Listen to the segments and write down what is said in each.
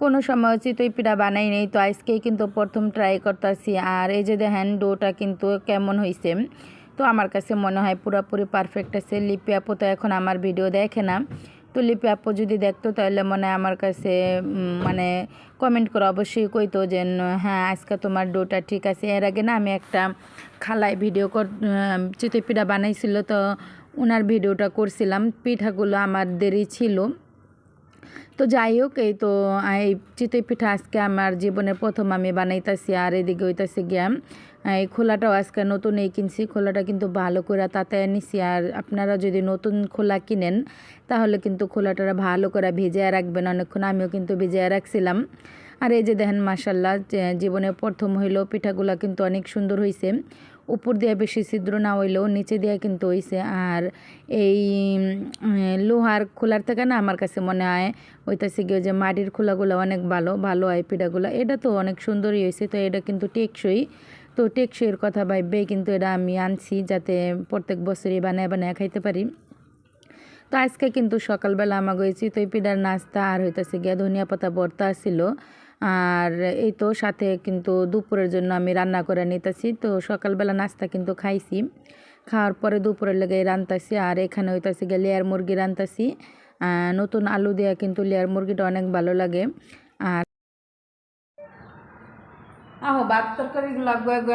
কোনো সময় চিতই পিঠা বানাই নেই, তো আজকেই কিন্তু প্রথম ট্রাই করতেছি। আর এই যে দেখেন, ডোটা কিন্তু কেমন হয়েছে তো আমার কাছে মনে হয় পুরোপুরি পারফেক্ট আছে। লিপি আপু তো এখন আমার ভিডিও দেখে না। তো লিপি আপু যদি দেখতো তাহলে মনে আমার কাছে মানে কমেন্ট করে অবশ্যই কইতো যে হ্যাঁ আজকে তোমার ডোটা ঠিক আছে। এর আগে না আমি একটা খালায় ভিডিও কর চিতই পিঠা বানাইছিল, তো ওনার ভিডিওটা করছিলাম। পিঠাগুলো আমার দেরি ছিল। তো যাই হোক, এই তো এই চিতই পিঠা আজকে আমার জীবনের প্রথম আমি বানাইতেছি, আর এদিকে হইতাছে গিয়া এই খোলাটাও আজকে নতুন এই কিনছি। খোলাটা কিন্তু ভালো করে তাতে নিছি আর আপনারা যদি নতুন খোলা কিনেন, তাহলে কিন্তু খোলাটা ভালো করে ভিজিয়ে রাখবেন। অনেকক্ষণ আমিও কিন্তু ভিজিয়ে রাখছিলাম। আর এই যে দেখেন মাসাল্লাহ জীবনে প্রথম হইল, পিঠাগুলা কিন্তু অনেক সুন্দর হয়েছে উপর দিয়ে বেশি ছিদ্র না হইলেও নিচে দিয়ে কিন্তু হইছে। আর এই লোহার খোলার থেকে না আমার কাছে মনে হয় ওইটাছে গিয়ে যে মাটির খোলাগুলো অনেক ভালো ভালো হয় পিঠাগুলো। এটা তো অনেক সুন্দরই হয়েছে তো এটা কিন্তু টেকসই। তো টেকসইয়ের কথা ভাববেই কিন্তু এটা আমি আনছি যাতে প্রত্যেক বছরই বানায় বানায় খাইতে পারি। তো আজকে কিন্তু সকালবেলা আমাকে ওই চিতই পিঠার নাস্তা আর হইতেছে গিয়া ধনিয়া পাতা বর্তা ছিল আর এই তো সাথে কিন্তু দুপুরের জন্য আমি রান্না করে নিতেছি। তো সকালবেলা নাস্তা কিন্তু খাইছি। খাওয়ার পরে দুপুরের লেগে রান্তাছি। আর এখানে হইতাছে গিয়ে লেয়ার মুরগি রান্তাছি। নতুন আলু দেওয়া কিন্তু লেয়ার মুরগিটা অনেক ভালো লাগে। আর আহ, ভাত তরকারিগুলো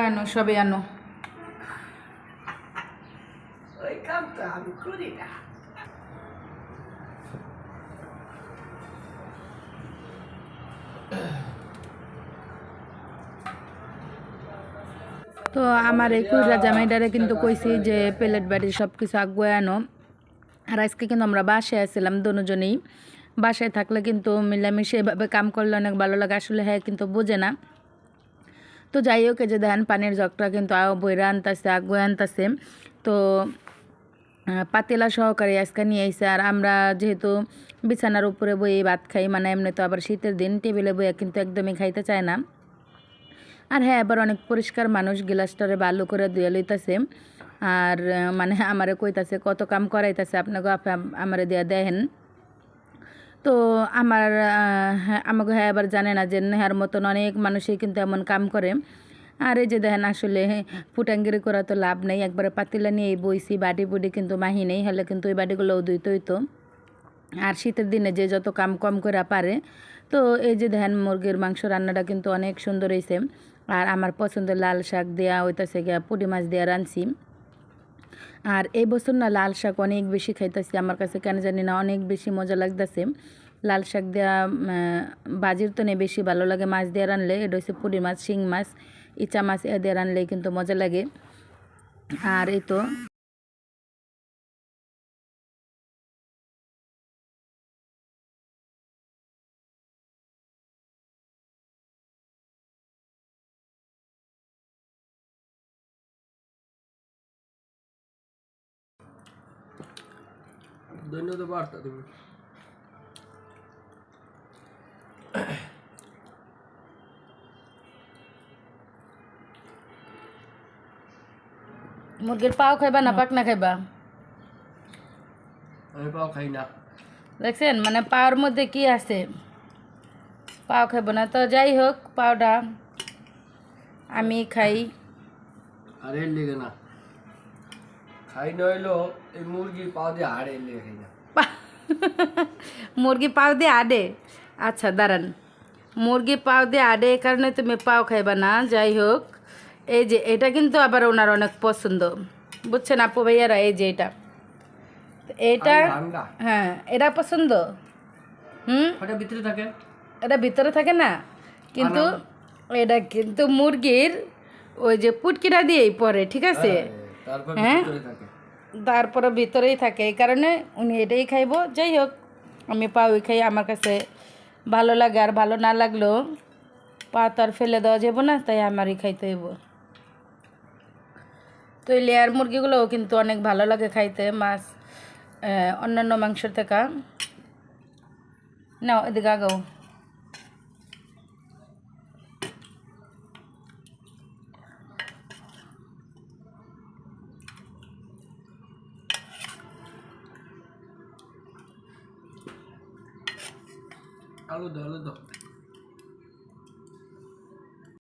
আনো, সবে আনো। ওই আমি করি না। তো আমার এই কুইরা জামাইডারে কিন্তু কইছি যে প্লেট বাড়ি সব কিছু আগুয়ে আনো। আর আজকে কিন্তু আমরা বাসায় আসছিলাম দুজনেই। বাসায় থাকলে কিন্তু মিলামিশে এভাবে কাম করলে অনেক ভালো লাগে, আসলে হ্যাঁ কিন্তু বোঝে না। তো যাই হোক যে দেখেন, পানির জগটা কিন্তু বইরা আনতেছে আগুয়ে আনতেছে। তো পাতিলা সহকারে আজকে নিয়ে আইসে আর আমরা যেহেতু বিছানার উপরে বই ভাত খাই মানে এমনি তো আবার শীতের দিন, টেবিলে বইয়া কিন্তু একদমই খাইতে চায় না। আর হ্যাঁ এবার অনেক পরিষ্কার মানুষ গ্লাসটারে ভালো করে ধুয়ে লইতাছে। আর মানে আমারে কইতাছে কত কাম করাইতাছে আপনাকে আপনি আমারে দিয়া দেখেন তো আমার হ্যাঁ, আমাকে হ্যাঁ এবার জানে না যে নেহার মতন অনেক মানুষই কিন্তু এমন কাম করে। আর এই যে দেখেন আসলে ফুটাঙ্গিরি করা তো লাভ নেই একবারে পাতিলা নিয়ে বইছি বাড়ি বুড়ি কিন্তু মাহি নেই হলে কিন্তু ওই বাড়িগুলোও ধুইতে হইতো। আর শীতের দিনে যে যত কাম কম করে পারে তো এই যে দেখেন মুরগির মাংস রান্নাটা কিন্তু অনেক সুন্দর হয়েছে আর আমার পছন্দ লাল শাক দেওয়া হইতেছে গিয়া পুঁটি মাছ দেওয়া রাঁধছি। আর এই বছর না লাল শাক অনেক বেশি খাইতেছি, আমার কাছে কেন জানি না অনেক বেশি মজা লাগতেছে। লাল শাক দেওয়া বাজির তো নেই বেশি ভালো লাগে মাছ দিয়ে রানলে এটা হচ্ছে পুঁটি মাছ, শিং মাছ, ইচা মাছ এ দিয়ে রানলে কিন্তু মজা লাগে। আর এই তো ধন্যবাদ বার্তা তুমি মুরগির পাও খাইবা না পাকনা খাইবা আমি পাও খাই না দেখছেন মানে পাওয়ার মধ্যে কি আছে পাও খাইব না তো যাই হোক পাওটা আমি খাই আর এর লেগে না খাই নইলো এই মুরগির পাও দিয়ে হাড়ে লেগে না মুরগি পাও দিয়ে আডে? আচ্ছা দাঁড়ান। মুরগি পাও দিয়ে আডে এই কারণে তুমি পাও খাইবা না যাই হোক। এই যে এটা কিন্তু আবার ওনার অনেক পছন্দ। বুঝছেন আপু ভাইয়ারা এই যে এটা। এটা হ্যাঁ এটা পছন্দ? হুম? ওটা ভিতরে থাকে। এটা ভিতরে থাকে না? কিন্তু এটা কিন্তু মুরগির ওই যে পুটকিটা দিয়েই পরে ঠিক আছে? হ্যাঁ? তারপরে ভিতরেই থাকে, এই কারণে উনি এটাই খাইবো। যাই হোক, আমি পাউই খাই, আমার কাছে ভালো লাগে আর ভালো না লাগলেও পা তো আর ফেলে দেওয়া যাব না, তাই আমারই খাইতে হইব। তো এই লেয়ার মুরগিগুলোও কিন্তু অনেক ভালো লাগে খাইতে, মাছ অন্যান্য মাংসের থেকে। না এদিকে আগাও। আলু দাও আলু দাও